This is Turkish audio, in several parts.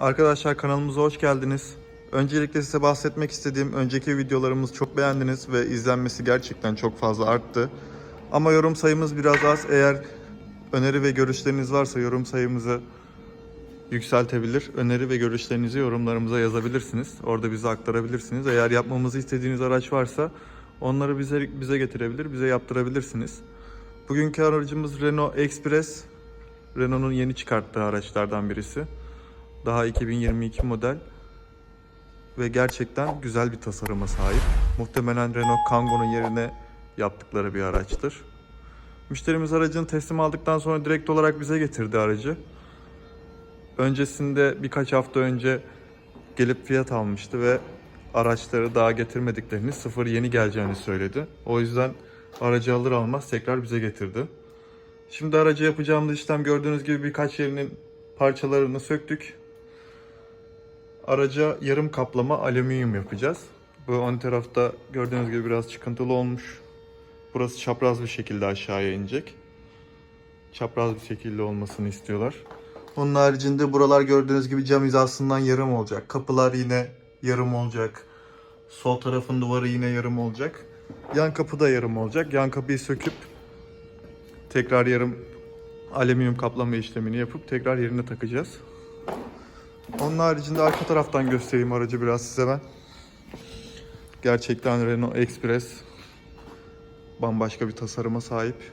Arkadaşlar kanalımıza hoş geldiniz. Öncelikle size bahsetmek istediğim önceki videolarımız çok beğendiniz ve izlenmesi gerçekten çok fazla arttı. Ama yorum sayımız biraz az. Eğer öneri ve görüşleriniz varsa yorum sayımızı yükseltebilir. Öneri ve görüşlerinizi yorumlarımıza yazabilirsiniz. Orada bize aktarabilirsiniz. Eğer yapmamızı istediğiniz araç varsa onları bize bize getirebilir, bize yaptırabilirsiniz. Bugünkü aracımız Renault Express. Renault'un yeni çıkarttığı araçlardan birisi. Daha 2022 model ve gerçekten güzel bir tasarıma sahip. Muhtemelen Renault Kangoo'nun yerine yaptıkları bir araçtır. Müşterimiz aracını teslim aldıktan sonra direkt olarak bize getirdi aracı. Öncesinde birkaç hafta önce gelip fiyat almıştı ve araçları daha getirmediklerini, sıfır yeni geleceğini söyledi. O yüzden aracı alır almaz tekrar bize getirdi. Şimdi araca yapacağımız işlem gördüğünüz gibi birkaç yerinin parçalarını söktük. Araca yarım kaplama alüminyum yapacağız. Bu ön tarafta gördüğünüz gibi biraz çıkıntılı olmuş. Burası çapraz bir şekilde aşağıya inecek. Çapraz bir şekilde olmasını istiyorlar. Onun haricinde buralar gördüğünüz gibi cam hizasından yarım olacak. Kapılar yine yarım olacak. Sol tarafın duvarı yine yarım olacak. Yan kapı da yarım olacak. Yan kapıyı söküp tekrar yarım alüminyum kaplama işlemini yapıp tekrar yerine takacağız. Onun haricinde arka taraftan göstereyim aracı biraz size ben. Gerçekten Renault Express bambaşka bir tasarıma sahip.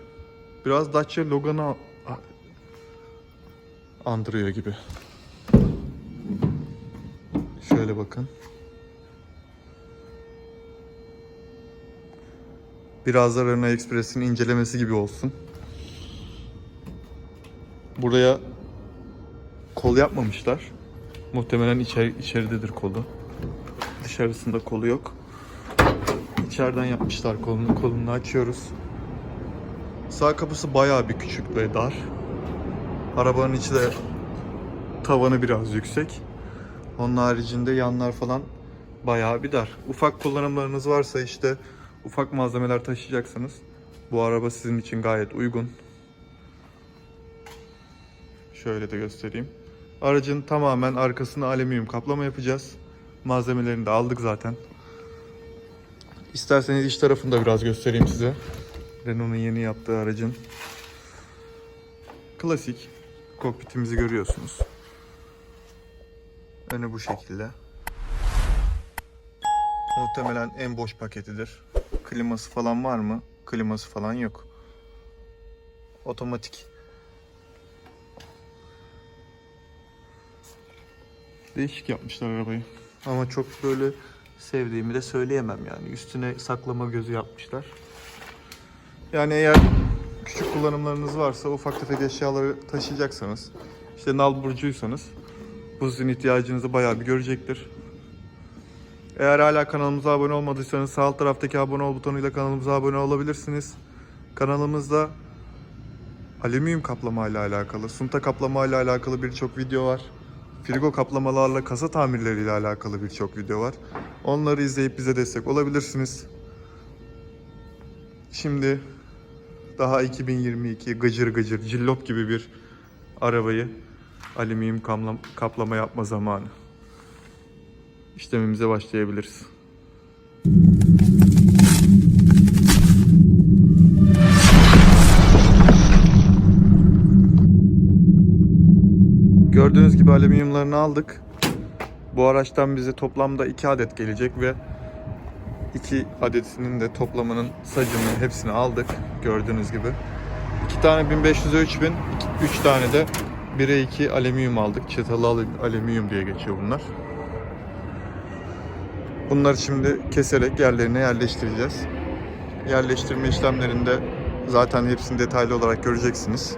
Biraz Dacia Logan'ı a- andırıyor gibi. Şöyle bakın. Biraz da Renault Express'in incelemesi gibi olsun. Buraya kol yapmamışlar. Muhtemelen içeri, içeridedir kolu. Dışarısında kolu yok. İçeriden yapmışlar kolunu. Kolunu açıyoruz. Sağ kapısı bayağı bir küçük ve dar. Arabanın içi de tavanı biraz yüksek. Onun haricinde yanlar falan bayağı bir dar. Ufak kullanımlarınız varsa işte ufak malzemeler taşıyacaksanız bu araba sizin için gayet uygun. Şöyle de göstereyim. Aracın tamamen arkasını alüminyum kaplama yapacağız. Malzemelerini de aldık zaten. İsterseniz iç tarafını da biraz göstereyim size. Renault'un yeni yaptığı aracın. Klasik. Kokpitimizi görüyorsunuz. Önü bu şekilde. Muhtemelen en boş paketidir. Kliması falan var mı? Kliması falan yok. Otomatik. Değişik yapmışlar arabayı. Ama çok böyle sevdiğimi de söyleyemem yani. Üstüne saklama gözü yapmışlar. Yani eğer küçük kullanımlarınız varsa ufak tefek eşyaları taşıyacaksanız işte nal burcuysanız bu sizin ihtiyacınızı bayağı bir görecektir. Eğer hala kanalımıza abone olmadıysanız sağ alt taraftaki abone ol butonuyla kanalımıza abone olabilirsiniz. Kanalımızda alüminyum kaplama ile alakalı, sunta kaplama ile alakalı birçok video var. Frigo kaplamalarla kasa tamirleriyle alakalı birçok video var. Onları izleyip bize destek olabilirsiniz. Şimdi daha 2022 gıcır gıcır cillop gibi bir arabayı alüminyum kaplama yapma zamanı. İşlemimize başlayabiliriz. Gördüğünüz gibi alüminyumlarını aldık. Bu araçtan bize toplamda 2 adet gelecek ve 2 adetinin de toplamının sacını hepsini aldık gördüğünüz gibi. 2 tane 1500'e 3000, 3 tane de 1'e 2 alüminyum aldık. Çatalı alü- alüminyum diye geçiyor bunlar. Bunları şimdi keserek yerlerine yerleştireceğiz. Yerleştirme işlemlerinde zaten hepsini detaylı olarak göreceksiniz.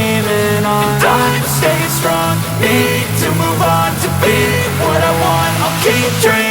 I'll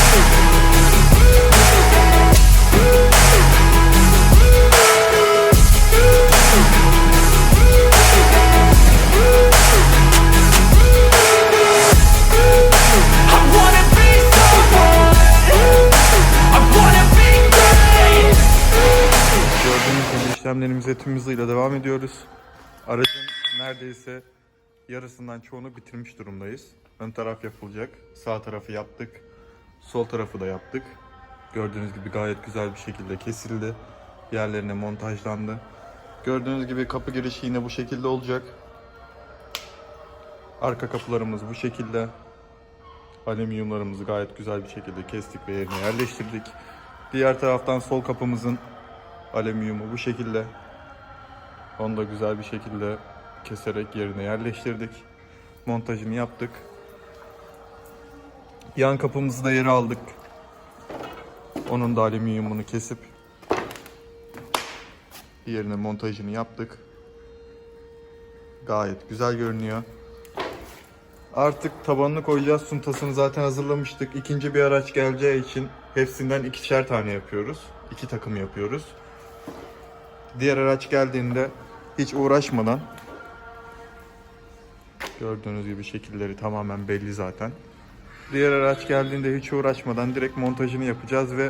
İşlemlerimize tüm hızıyla devam ediyoruz. Aracın neredeyse yarısından çoğunu bitirmiş durumdayız. Ön taraf yapılacak. Sağ tarafı yaptık. Sol tarafı da yaptık. Gördüğünüz gibi gayet güzel bir şekilde kesildi. Yerlerine montajlandı. Gördüğünüz gibi kapı girişi yine bu şekilde olacak. Arka kapılarımız bu şekilde. Alüminyumlarımızı gayet güzel bir şekilde kestik ve yerine yerleştirdik. Diğer taraftan sol kapımızın Alüminyumu bu şekilde. Onu da güzel bir şekilde keserek yerine yerleştirdik. Montajını yaptık. Yan kapımızı da yere aldık. Onun da alüminyumunu kesip yerine montajını yaptık. Gayet güzel görünüyor. Artık tabanını koyacağız. Suntasını zaten hazırlamıştık. İkinci bir araç geleceği için hepsinden ikişer tane yapıyoruz. İki takım yapıyoruz. Diğer araç geldiğinde hiç uğraşmadan gördüğünüz gibi şekilleri tamamen belli zaten. Diğer araç geldiğinde hiç uğraşmadan direkt montajını yapacağız ve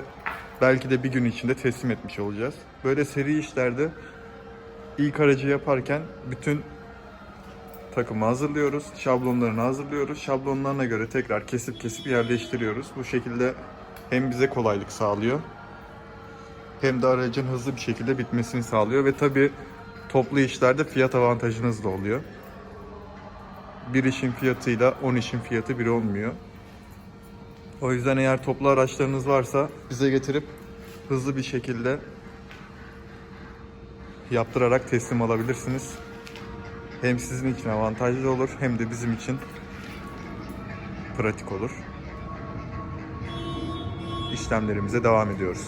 belki de bir gün içinde teslim etmiş olacağız. Böyle seri işlerde ilk aracı yaparken bütün takımı hazırlıyoruz. Şablonlarını hazırlıyoruz. Şablonlarına göre tekrar kesip kesip yerleştiriyoruz. Bu şekilde hem bize kolaylık sağlıyor hem de aracın hızlı bir şekilde bitmesini sağlıyor ve tabi toplu işlerde fiyat avantajınız da oluyor. Bir işin fiyatıyla 10 işin fiyatı bir olmuyor. O yüzden eğer toplu araçlarınız varsa bize getirip hızlı bir şekilde yaptırarak teslim alabilirsiniz. Hem sizin için avantajlı olur hem de bizim için pratik olur. İşlemlerimize devam ediyoruz.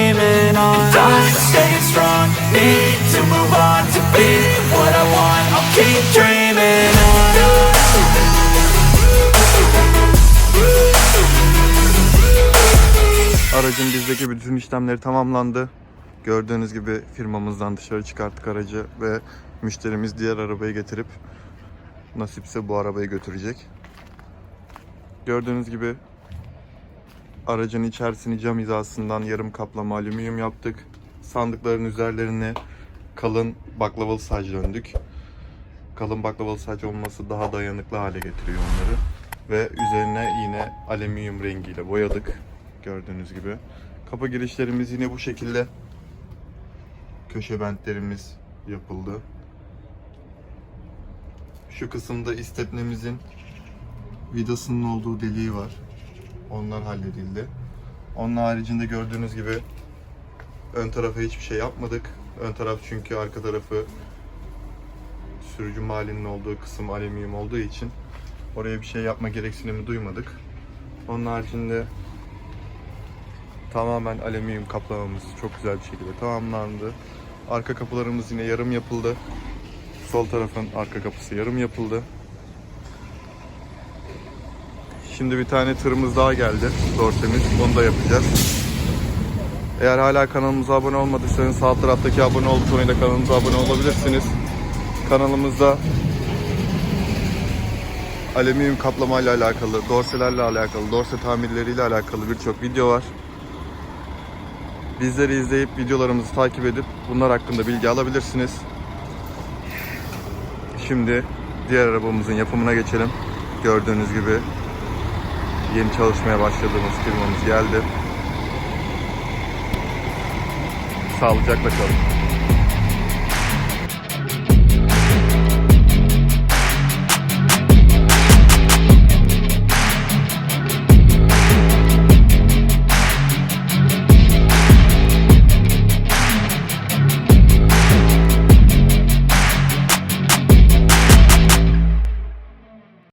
Aracın bizdeki bütün işlemleri tamamlandı. Gördüğünüz gibi firmamızdan dışarı çıkarttık aracı ve müşterimiz diğer arabayı getirip nasipse bu arabayı götürecek. Gördüğünüz gibi aracın içerisini cam hizasından yarım kaplama alüminyum yaptık. Sandıkların üzerlerine kalın baklavalı saç döndük. Kalın baklavalı saç olması daha dayanıklı hale getiriyor onları. Ve üzerine yine alüminyum rengiyle boyadık. Gördüğünüz gibi. Kapı girişlerimiz yine bu şekilde. Köşe bentlerimiz yapıldı. Şu kısımda istepnemizin vidasının olduğu deliği var. Onlar halledildi. Onun haricinde gördüğünüz gibi ön tarafa hiçbir şey yapmadık. Ön taraf çünkü arka tarafı sürücü malinin olduğu kısım alüminyum olduğu için oraya bir şey yapma gereksinimi duymadık. Onun haricinde tamamen alüminyum kaplamamız çok güzel bir şekilde tamamlandı. Arka kapılarımız yine yarım yapıldı. Sol tarafın arka kapısı yarım yapıldı. Şimdi bir tane tırımız daha geldi. Dorsemiz. Onu da yapacağız. Eğer hala kanalımıza abone olmadıysanız sağ taraftaki abone ol butonuyla kanalımıza abone olabilirsiniz. Kanalımızda alüminyum kaplamayla alakalı, dorselerle alakalı, dorse tamirleriyle alakalı birçok video var. Bizleri izleyip videolarımızı takip edip bunlar hakkında bilgi alabilirsiniz. Şimdi diğer arabamızın yapımına geçelim. Gördüğünüz gibi yeni çalışmaya başladığımız firmamız geldi. Sağlıcakla kalın.